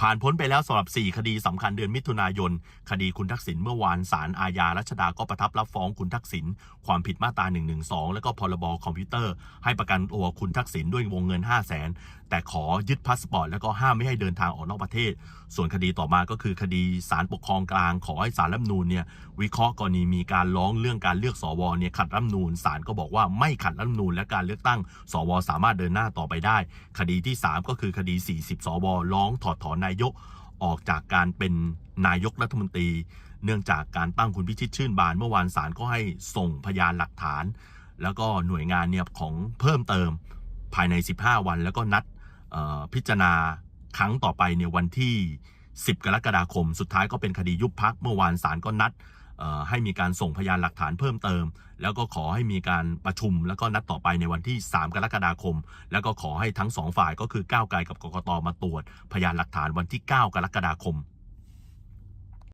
ผ่านพ้นไปแล้วสำหรับ 4 คดีสำคัญเดือนมิถุนายน คดีคุณทักษิณเมื่อวานศาลอาญารัชดาก็ประทับรับฟ้องคุณทักษิณความผิดมาตรา112 และก็พรบคอมพิวเตอร์ ให้ประกันตัวคุณทักษิณด้วยวงเงิน 5 0 0 0 0 แต่ขอยึดพาสปอร์ตแล้วก็ห้ามไม่ให้เดินทางออกนอกประเทศ ส่วนคดีต่อมาก็คือคดีศาลปกครองกลาง ขอให้ศาลรัฐมนูญเนี่ยวิเคราะห์กรณีมีการร้องเรื่องการเลือกสวเนี่ยขัดรัฐมนูญศาลก็บอกว่าไม่ขัดรัฐมนูญและการเลือกตั้ง สว สามารถเดินหน้าต่อไปได้ คดีที่ 3 ก็คือคดี 40 สวร้องถอดถอนนายกออกจากการเป็นนายกรัฐมนตรี เนื่องจากการตั้งคุณพิชิตชื่นบานเมื่อวานศาลก็ให้ส่งพยานหลักฐาน แล้วก็หน่วยงานเนี่ยของเพิ่มเติมภายใน 15 วันแล้วก็นัด พิจารณาครั้งต่อไปในวันที่ 10 กรกฎาคม สุดท้ายก็เป็นคดียุบพักเมื่อวานศาลก็นัดให้มีการส่งพยานหลักฐานเพิ่มเติม แล้วก็ขอให้มีการประชุม แล้วก็นัดต่อไปในวันที่ 3 กรกฎาคม แล้วก็ขอให้ทั้งสองฝ่ายก็คือก้าวไกลกับกกตมาตรวจ พยานหลักฐานวันที่ 9 กรกฎาคม